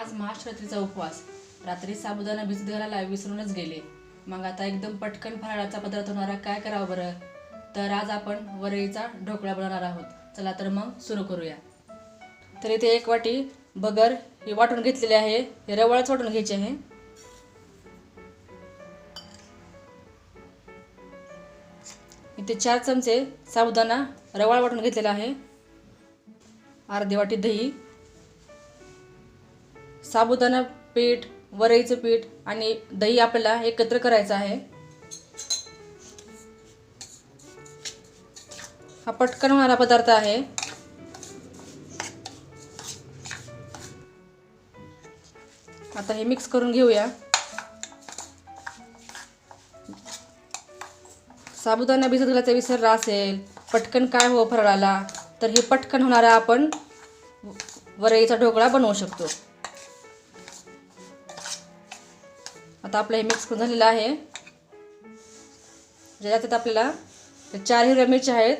आज महाशिवरात्रीचा उपवास रात्री साबुदाणा भिजत घालायला विसरूनच गेले. मग आता एकदम पटकन फराळाचा पदार्थ होणारा काय करावं बरं? तर आज आपण वरईचा ढोकळा बनवणार आहोत. चला तर मग सुरू करूया. तर इथे एक वाटी बगर ही वाटून घेतलेली आहे. हे रवाळच वाटून घ्यायची आहे. इथे चार चमचे साबुदाणा रवाळ वाटून घेतलेला आहे. अर्धी वाटी दही. साबुदाणा पीठ वरईचं पीठ आणि दही आपल्याला एकत्र करायचं आहे. हा पटकन होणारा पदार्थ आहे. आता हे मिक्स करून घेऊया. साबुदाणा भिजत घालायचा विसरला असेल. पटकन काय हो फराळाला? तर हे पटकन होणारा आपण वरईचा ढोकळा बनवू शकतो. आता आपलं हे मिक्स करून झालेलं आहे. ज्याच्यात आपल्याला चार हिरव्या मिरच्या आहेत.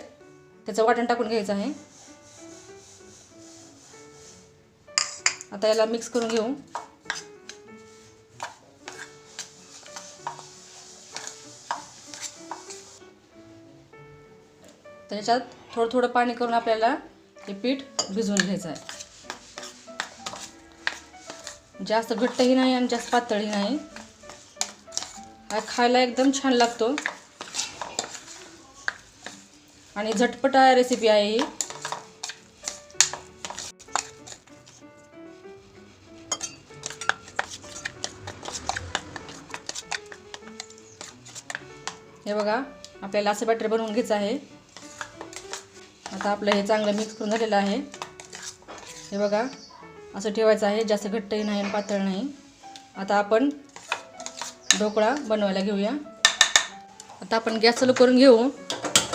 त्याचं वाटण टाकून घ्यायचं आहे. आता याला मिक्स करून घेऊ. त्याच्यात थोडं थोडं पाणी करून आपल्याला हे पीठ भिजवून घ्यायचं आहे. जास्त घट्टही नाही आणि जास्त पातळही नाही. खायला एकदम छान लागतो. आणि झटपट रेसिपी आहे ही. हे बघा आपल्याला असं बॅटर बनवून घ्यायचं आहे. आता आपलं हे चांगलं मिक्स करून झालेलं आहे. हे बघा असं ठेवायचं आहे. जास्त घट्टही नाही आणि पातळ नाही. आता आपण ढोकळा बनवायला घेऊया. आता आपण गॅस चालू करून घेऊ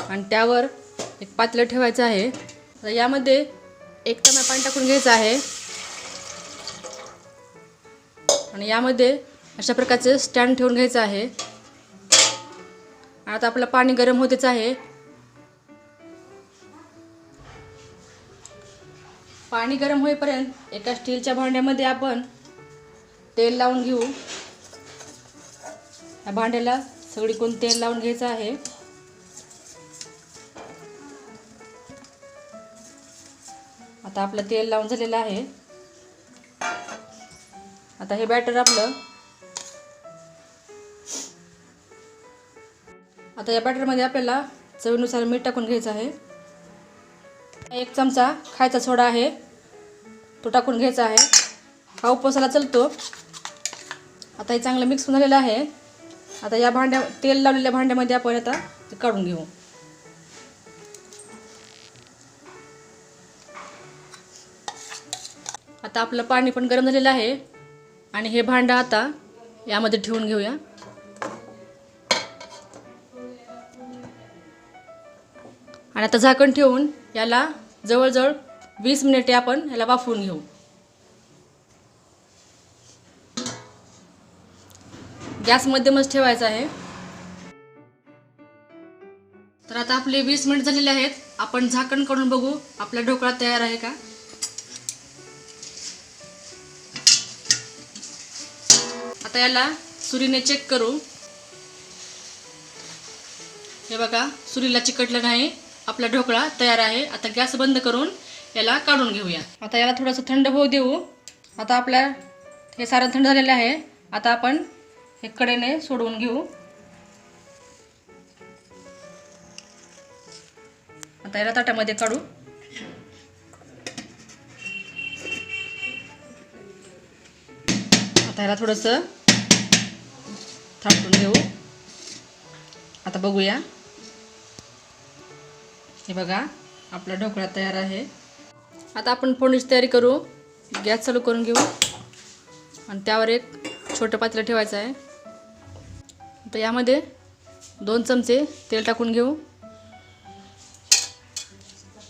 आणि त्यावर एक पातळं ठेवायचं आहे. तर यामध्ये एक चमचा पाणी टाकून घ्यायचं आहे. आणि यामध्ये अशा प्रकारचे स्टँड ठेवून घ्यायचं आहे. आता आपलं पाणी गरम होतेच आहे. पाणी गरम होईपर्यंत एका स्टीलच्या भांड्यामध्ये आपण तेल लावून घेऊ. या भांड्याला सगळीकडून तेल लावून घ्यायचं आहे. आता आपलं तेल लावून झालेलं आहे. आता हे बॅटर आपलं. आता या बॅटरमध्ये आपल्याला चवीनुसार मीठ टाकून घ्यायचं आहे. एक चमचा खायचा सोडा आहे. तो टाकून घ्यायचा आहे. हा उपवासाला चलतो. आता हे चांगलं मिक्स झालेलं आहे. आता या भांड्या तेल लावलेल्या भांड्यामध्ये आपण आता ते काढून घेऊ. आता आपलं पाणी पण गरम झालेलं आहे. आणि हे भांडं आता यामध्ये ठेवून घेऊया. आणि आता झाकण ठेवून याला जवळजवळ वीस मिनिटे आपण याला वाफवून घेऊ. गॅस मध्यमच ठेवायचा आहे. तर आता आपले वीस मिनिट झालेले आहेत. आपण झाकण काढून बघू. आपला ढोकळा तयार आहे का? आता याला सुरीने चेक करू. हे बघा सुरीला चिकटलं नाही. आपला ढोकळा तयार आहे. आता गॅस बंद करून याला काढून घेऊया. आता याला थोडंसं थंड होऊ देऊ. आता आपल्या हे सारं थंड झालेलं आहे. आता आपण हे कडेने सोडवून घेऊ. आता याला ताटामध्ये काढू. आता याला थोडंसं थाटून घेऊ. आता बघूया. हे बघा आपला ढोकळा तयार आहे. आता आपण फोडणीची तयारी करू. गॅस चालू करून घेऊ. आणि त्यावर एक छोटं पात्र ठेवायचं आहे. तर यामध्ये दोन चमचे तेल टाकून घेऊ.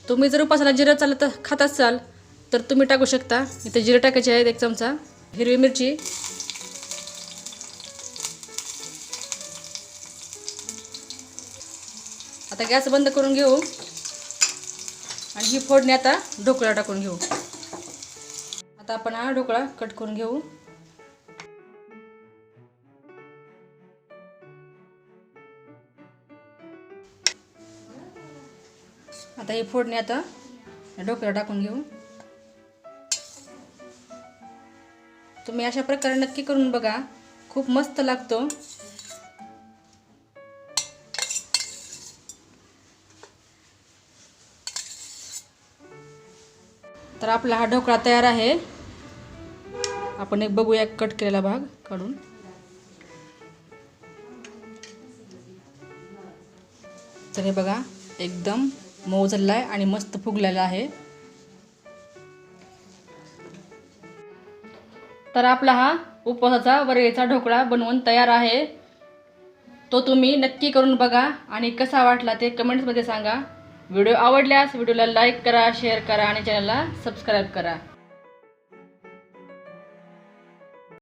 तुम्ही जर उपासाला जिरं चालत खात असाल तर तुम्ही टाकू शकता. इथे जिरं टाकायचे आहेत एक चमचा. हिरवी मिरची. आता गॅस बंद करून घेऊ. आणि ही फोडणी आता ढोकळा टाकून घेऊ. आता आपण हा ढोकळा कट करून घेऊ. आता हे फोडणी आता ढोकळा टाकून घेऊ. तुम्ही अशा प्रकारे नक्की करून बघा. खूप मस्त लागतो. तर आपला हा ढोकळा तयार आहे. आपण एक बघूया कट केलेला भाग काढून. तर हे बघा एकदम मऊ झालेला आहे आणि मस्त फुगलेला आहे. तर आपला हा उपवासाचा वरळीचा ढोकळा बनवून तयार आहे. तो तुम्ही नक्की करून बघा आणि कसा वाटला ते कमेंट्समध्ये सांगा. व्हिडिओ आवडल्यास व्हिडिओला लाईक करा शेअर करा आणि चॅनलला सबस्क्राईब करा.